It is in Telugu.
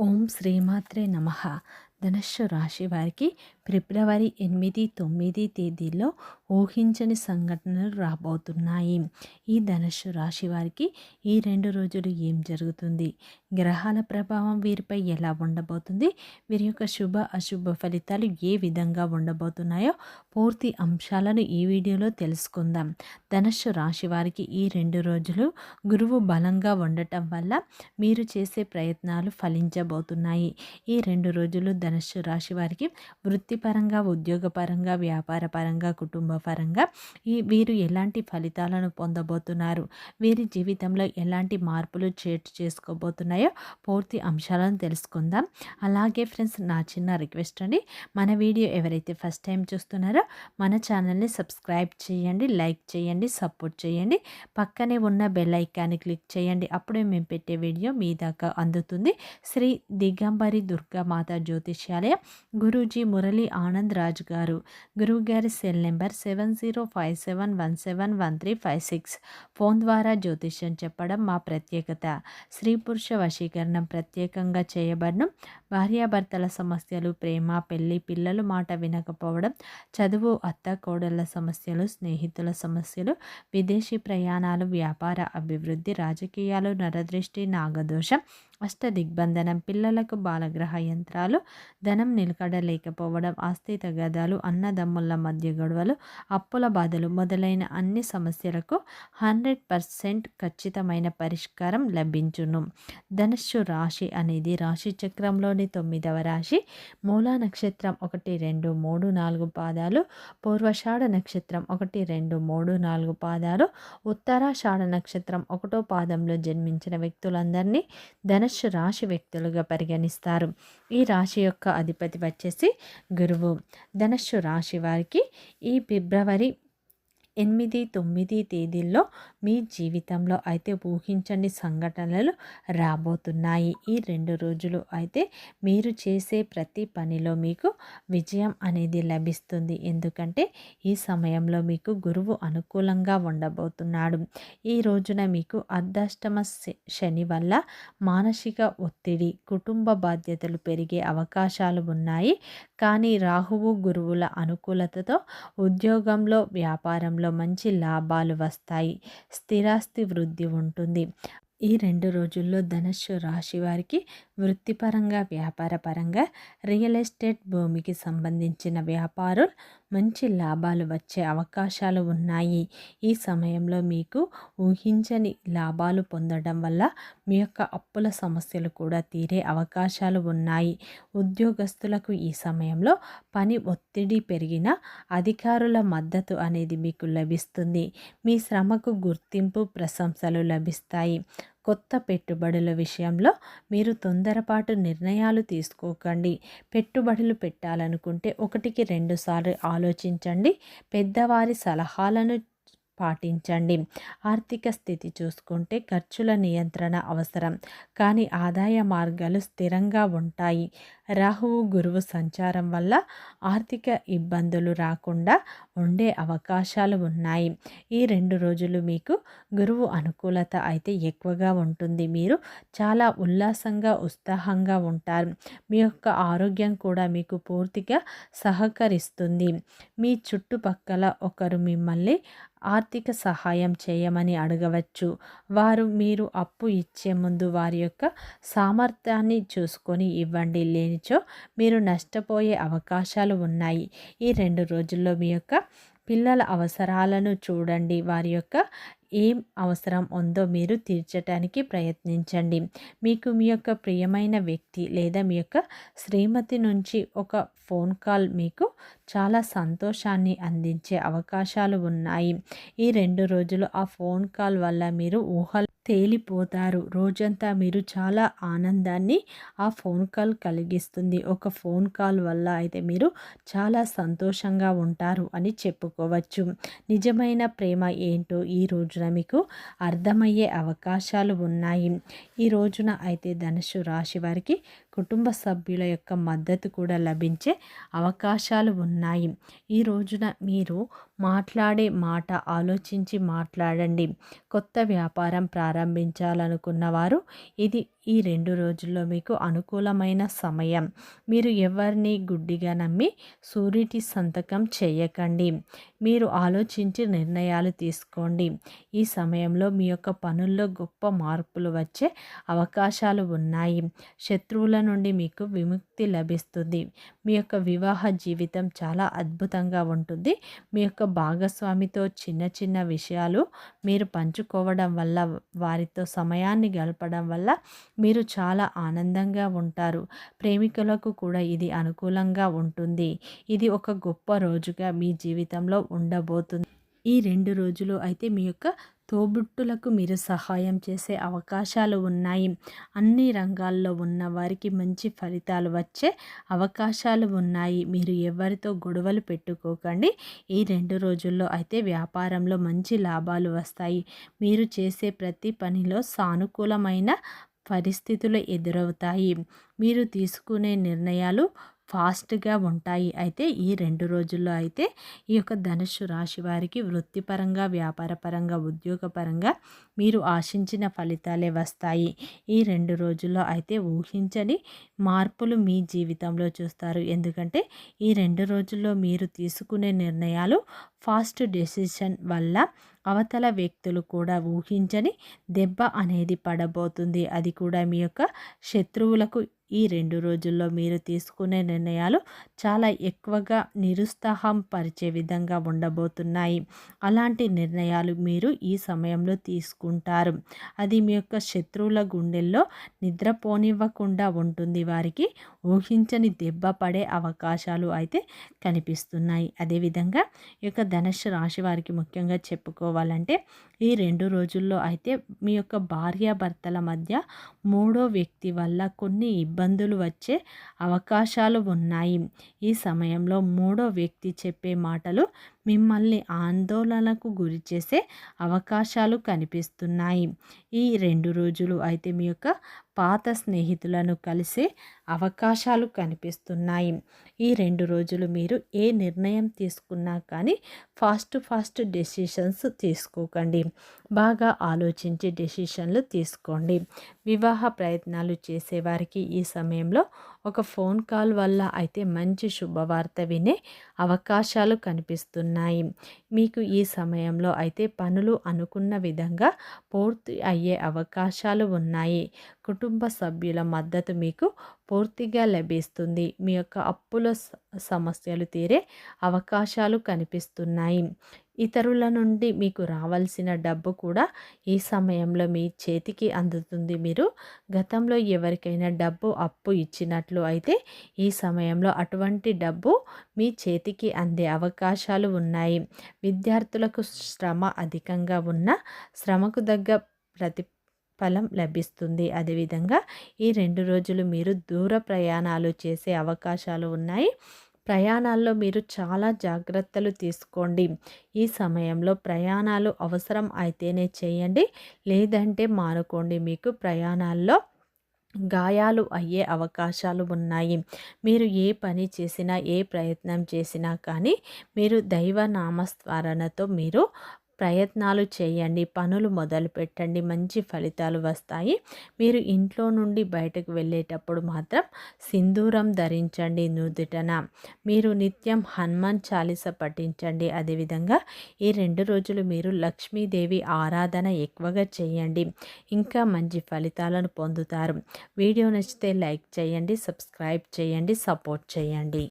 ఓం శ్రీమాత్రే నమ. ధనుస్సు రాశి వారికి ఫిబ్రవరి ఎనిమిది తొమ్మిది తేదీల్లో ఊహించని సంఘటనలు రాబోతున్నాయి. ఈ ధనుస్సు రాశి వారికి ఈ రెండు రోజులు ఏం జరుగుతుంది? గ్రహాల ప్రభావం వీరిపై ఎలా ఉండబోతుంది? వీరి యొక్క శుభ అశుభ ఫలితాలు ఏ విధంగా ఉండబోతున్నాయో పూర్తి అంశాలను ఈ వీడియోలో తెలుసుకుందాం. ధనుస్సు రాశి వారికి ఈ రెండు రోజులు గురువు బలంగా ఉండటం వల్ల మీరు చేసే ప్రయత్నాలు ఫలించబోతున్నాయి. ఈ రెండు రోజులు ధనుస్సు రాశి వారికి వృత్తి వృత్తిపరంగా ఉద్యోగపరంగా వ్యాపార పరంగా కుటుంబ పరంగా ఈ వీరు ఎలాంటి ఫలితాలను పొందబోతున్నారు? వీరి జీవితంలో ఎలాంటి మార్పులు చేటు చేసుకోబోతున్నాయో పూర్తి అంశాలను తెలుసుకుందాం. అలాగే ఫ్రెండ్స్ నా చిన్న రిక్వెస్ట్ అండి. మన వీడియో ఎవరైతే ఫస్ట్ టైం చూస్తున్నారో మన ఛానల్ని సబ్స్క్రైబ్ చేయండి లైక్ చేయండి సపోర్ట్ చేయండి. పక్కనే ఉన్న బెల్ ఐకాన్ని క్లిక్ చేయండి. అప్పుడే మేము పెట్టే వీడియో మీ దాకా అందుతుంది. శ్రీ దిగంబరి దుర్గామాత జ్యోతిష్యాలయ గురూజీ మురళి ఆనంద్ రాజు గారు. గురువు గారి cell number seven zero five seven one seven one three five six. Phone ద్వారా జ్యోతిష్యం చెప్పడం మా ప్రత్యేకత. స్త్రీ పురుష వశీకరణం ప్రత్యేకంగా చేయబడడం భార్యాభర్తల సమస్యలు ప్రేమ పెళ్ళి పిల్లలు మాట వినకపోవడం చదువు అత్త కోడళ్ళ సమస్యలు స్నేహితుల సమస్యలు విదేశీ ప్రయాణాలు వ్యాపార అభివృద్ధి రాజకీయాలు నరదృష్టి నాగదోషం అష్ట దిగ్బంధనం పిల్లలకు బాలగ్రహ యంత్రాలు ధనం నిలకడలేకపోవడం ఆస్తి తగాదాలు అన్నదమ్ముల మధ్య గొడవలు అప్పుల బాధలు మొదలైన అన్ని సమస్యలకు హండ్రెడ్ పర్సెంట్ ఖచ్చితమైన పరిష్కారం లభించును. ధనుస్సు రాశి అనేది రాశి చక్రంలోని తొమ్మిదవ రాశి. మూలా నక్షత్రం ఒకటి రెండు మూడు నాలుగు పాదాలు. పూర్వషాఢ నక్షత్రం ఒకటి రెండు మూడు నాలుగు పాదాలు. ఉత్తరాషాఢ నక్షత్రం ఒకటో పాదంలో జన్మించిన వ్యక్తులందరినీ ధనుష్ ధనుష్ రాశి వ్యక్తులుగా పరిగణిస్తారు. ఈ రాశి యొక్క అధిపతి వచ్చేసి గురువు. ధనుష్ రాశి వారికి ఈ ఫిబ్రవరి ఎనిమిది తొమ్మిది తేదీల్లో మీ జీవితంలో అయితే ఊహించని సంఘటనలు రాబోతున్నాయి. ఈ రెండు రోజులు అయితే మీరు చేసే ప్రతి పనిలో మీకు విజయం అనేది లభిస్తుంది. ఎందుకంటే ఈ సమయంలో మీకు గురువు అనుకూలంగా ఉండబోతున్నాడు. ఈ రోజున మీకు అర్ధాష్టమ శని వల్ల మానసిక ఒత్తిడి కుటుంబ బాధ్యతలు పెరిగే అవకాశాలు ఉన్నాయి. కానీ రాహువు గురువుల అనుకూలతతో ఉద్యోగంలో వ్యాపారంలో మంచి లాభాలు వస్తాయి. స్థిరాస్తి వృద్ధి ఉంటుంది. ఈ రెండు రోజుల్లో ధనుస్సు రాశి వారికి వృత్తిపరంగా వ్యాపారపరంగా రియల్ ఎస్టేట్ భూమికి సంబంధించిన వ్యాపారులు మంచి లాభాలు వచ్చే అవకాశాలు ఉన్నాయి. ఈ సమయంలో మీకు ఊహించని లాభాలు పొందడం వల్ల మీ యొక్క అప్పుల సమస్యలు కూడా తీరే అవకాశాలు ఉన్నాయి. ఉద్యోగస్తులకు ఈ సమయంలో పని ఒత్తిడి పెరిగిన అధికారుల మద్దతు అనేది మీకు లభిస్తుంది. మీ శ్రమకు గుర్తింపు ప్రశంసలు లభిస్తాయి. కొత్త పెట్టుబడుల విషయంలో మీరు తొందరపాటు నిర్ణయాలు తీసుకోకండి. పెట్టుబడులు పెట్టాలనుకుంటే ఒకటికి రెండుసార్లు ఆలోచించండి. పెద్దవారి సలహాలను పాటించండి. ఆర్థిక స్థితి చూసుకుంటే ఖర్చుల నియంత్రణ అవసరం. కానీ ఆదాయ మార్గాలు స్థిరంగా ఉంటాయి. రాహువు గురువు సంచారం వల్ల ఆర్థిక ఇబ్బందులు రాకుండా ఉండే అవకాశాలు ఉన్నాయి. ఈ రెండు రోజులు మీకు గురువు అనుకూలత అయితే ఎక్కువగా ఉంటుంది. మీరు చాలా ఉల్లాసంగా ఉత్సాహంగా ఉంటారు. మీ యొక్క ఆరోగ్యం కూడా మీకు పూర్తిగా సహకరిస్తుంది. మీ చుట్టుపక్కల ఒకరు మిమ్మల్ని ఆర్థిక సహాయం చేయమని అడగవచ్చు. వారు మీరు అప్పు ఇచ్చే ముందు వారి యొక్క సామర్థ్యాన్ని చూసుకొని ఇవ్వండి. లేనిచో మీరు నష్టపోయే అవకాశాలు ఉన్నాయి. ఈ రెండు రోజుల్లో మీ యొక్క పిల్లల అవసరాలను చూడండి. వారి యొక్క ఏం అవసరం ఉందో మీరు తీర్చడానికి ప్రయత్నించండి. మీకు మీ యొక్క ప్రియమైన వ్యక్తి లేదా మీ యొక్క శ్రీమతి నుంచి ఒక ఫోన్ కాల్ మీకు చాలా సంతోషాన్ని అందించే అవకాశాలు ఉన్నాయి. ఈ రెండు రోజులు ఆ ఫోన్ కాల్ వల్ల మీరు ఊహలు తేలిపోతారు. రోజంతా మీరు చాలా ఆనందాన్ని ఆ ఫోన్ కాల్ కలిగిస్తుంది. ఒక ఫోన్ కాల్ వల్ల అయితే మీరు చాలా సంతోషంగా ఉంటారు అని చెప్పుకోవచ్చు. నిజమైన ప్రేమ ఏంటో ఈ రోజున మీకు అర్థమయ్యే అవకాశాలు ఉన్నాయి. ఈ రోజున అయితే ధనుసు రాశి వారికి కుటుంబ సభ్యుల యొక్క మద్దతు కూడా లభించే అవకాశాలు ఉన్నాయి. ఈ రోజున మీరు మాట్లాడే మాట ఆలోచించి మాట్లాడండి. కొత్త వ్యాపారం ప్రారంభించాలనుకున్న వారు ఇది ఈ రెండు రోజుల్లో మీకు అనుకూలమైన సమయం. మీరు ఎవరిని గుడ్డిగా నమ్మి సూర్యుడి సంతకం చేయకండి. మీరు ఆలోచించి నిర్ణయాలు తీసుకోండి. ఈ సమయంలో మీ యొక్క పనుల్లో గొప్ప మార్పులు వచ్చే అవకాశాలు ఉన్నాయి. శత్రువుల నుండి మీకు విముక్తి లభిస్తుంది. మీ యొక్క వివాహ జీవితం చాలా అద్భుతంగా ఉంటుంది. మీ యొక్క భాగస్వామితో చిన్న చిన్న విషయాలు మీరు పంచుకోవడం వల్ల వారితో సమయాన్ని గడపడం వల్ల మీరు చాలా ఆనందంగా ఉంటారు. ప్రేమికులకు కూడా ఇది అనుకూలంగా ఉంటుంది. ఇది ఒక గొప్ప రోజుగా మీ జీవితంలో ఉండబోతుంది. ఈ రెండు రోజులు అయితే మీ యొక్క తోబుట్టులకు మీరు సహాయం చేసే అవకాశాలు ఉన్నాయి. అన్ని రంగాల్లో ఉన్న వారికి మంచి ఫలితాలు వచ్చే అవకాశాలు ఉన్నాయి. మీరు ఎవరితో గొడవలు పెట్టుకోకండి. ఈ రెండు రోజుల్లో అయితే వ్యాపారంలో మంచి లాభాలు వస్తాయి. మీరు చేసే ప్రతి పనిలో సానుకూలమైన పరిస్థితులు ఎదురవుతాయి. మీరు తీసుకునే నిర్ణయాలు ఫాస్ట్గా ఉంటాయి. అయితే ఈ రెండు రోజుల్లో అయితే ఈ యొక్క ధనుస్సు రాశి వారికి వృత్తిపరంగా వ్యాపారపరంగా ఉద్యోగపరంగా మీరు ఆశించిన ఫలితాలే వస్తాయి. ఈ రెండు రోజుల్లో అయితే ఊహించని మార్పులు మీ జీవితంలో చూస్తారు. ఎందుకంటే ఈ రెండు రోజుల్లో మీరు తీసుకునే నిర్ణయాలు ఫాస్ట్ డెసిషన్ వల్ల అవతల వ్యక్తులు కూడా ఊహించని దెబ్బ అనేది పడబోతుంది. అది కూడా మీ యొక్క శత్రువులకు ఈ రెండు రోజుల్లో మీరు తీసుకునే నిర్ణయాలు చాలా ఎక్కువగా నిరుత్సాహం పరిచే విధంగా ఉండబోతున్నాయి. అలాంటి నిర్ణయాలు మీరు ఈ సమయంలో తీసుకుంటారు. అది మీ యొక్క శత్రువుల గుండెల్లో నిద్రపోనివ్వకుండా ఉంటుంది. వారికి ఊహించని దెబ్బ పడే అవకాశాలు అయితే కనిపిస్తున్నాయి. అదేవిధంగా ఈ యొక్క ధనుష్ రాశి వారికి ముఖ్యంగా చెప్పుకోవాలి చెప్పుకోవాలంటే ఈ రెండు రోజుల్లో అయితే మీ యొక్క భార్యాభర్తల మధ్య మూడో వ్యక్తి వల్ల కొన్ని ఇబ్బందులు వచ్చే అవకాశాలు ఉన్నాయి. ఈ సమయంలో మూడో వ్యక్తి చెప్పే మాటలు మిమ్మల్ని ఆందోళనకు గురి చేసే అవకాశాలు కనిపిస్తున్నాయి. ఈ రెండు రోజులు అయితే మీ యొక్క పాత స్నేహితులను కలిసే అవకాశాలు కనిపిస్తున్నాయి. ఈ రెండు రోజులు మీరు ఏ నిర్ణయం తీసుకున్నా కానీ ఫాస్ట్ ఫాస్ట్ డెసిషన్స్ తీసుకోకండి. బాగా ఆలోచించి డెసిషన్లు తీసుకోండి. వివాహ ప్రయత్నాలు చేసేవారికి ఈ సమయంలో ఒక ఫోన్ కాల్ వల్ల అయితే మంచి శుభవార్త వినే అవకాశాలు కనిపిస్తున్నాయి. మీకు ఈ సమయంలో అయితే పనులు అనుకున్న విధంగా పూర్తి అయ్యే అవకాశాలు ఉన్నాయి. కుటుంబ సభ్యుల మద్దతు మీకు పూర్తిగా లభిస్తుంది. మీ యొక్క అప్పుల సమస్యలు తీరే అవకాశాలు కనిపిస్తున్నాయి. ఇతరుల నుండి మీకు రావాల్సిన డబ్బు కూడా ఈ సమయంలో మీ చేతికి అందుతుంది. మీరు గతంలో ఎవరికైనా డబ్బు అప్పు ఇచ్చినట్లు అయితే ఈ సమయంలో అటువంటి డబ్బు మీ చేతికి అందే అవకాశాలు ఉన్నాయి. విద్యార్థులకు శ్రమ అధికంగా ఉన్న శ్రమకు దగ్గ ప్రతి ఫలం లభిస్తుంది. అదేవిధంగా ఈ రెండు రోజులు మీరు దూర ప్రయాణాలు చేసే అవకాశాలు ఉన్నాయి. ప్రయాణాల్లో మీరు చాలా జాగ్రత్తలు తీసుకోండి. ఈ సమయంలో ప్రయాణాలు అవసరం అయితేనే చేయండి. లేదంటే మానుకోండి. మీకు ప్రయాణాల్లో గాయాలు అయ్యే అవకాశాలు ఉన్నాయి. మీరు ఏ పని చేసినా ఏ ప్రయత్నం చేసినా కానీ మీరు దైవ నామస్మరణతో మీరు ప్రయత్నాలు చేయండి పనులు మొదలు పెట్టండి మంచి ఫలితాలు వస్తాయి. మీరు ఇంట్లో నుండి బయటకు వెళ్ళేటప్పుడు మాత్రం సింధూరం ధరించండి నుదుటన. మీరు నిత్యం హనుమాన్ చాలీస పఠించండి. అదేవిధంగా ఈ రెండు రోజులు మీరు లక్ష్మీదేవి ఆరాధన ఎక్కువగా చేయండి. ఇంకా మంచి ఫలితాలను పొందుతారు. వీడియో నచ్చితే లైక్ చేయండి సబ్స్క్రైబ్ చేయండి సపోర్ట్ చేయండి.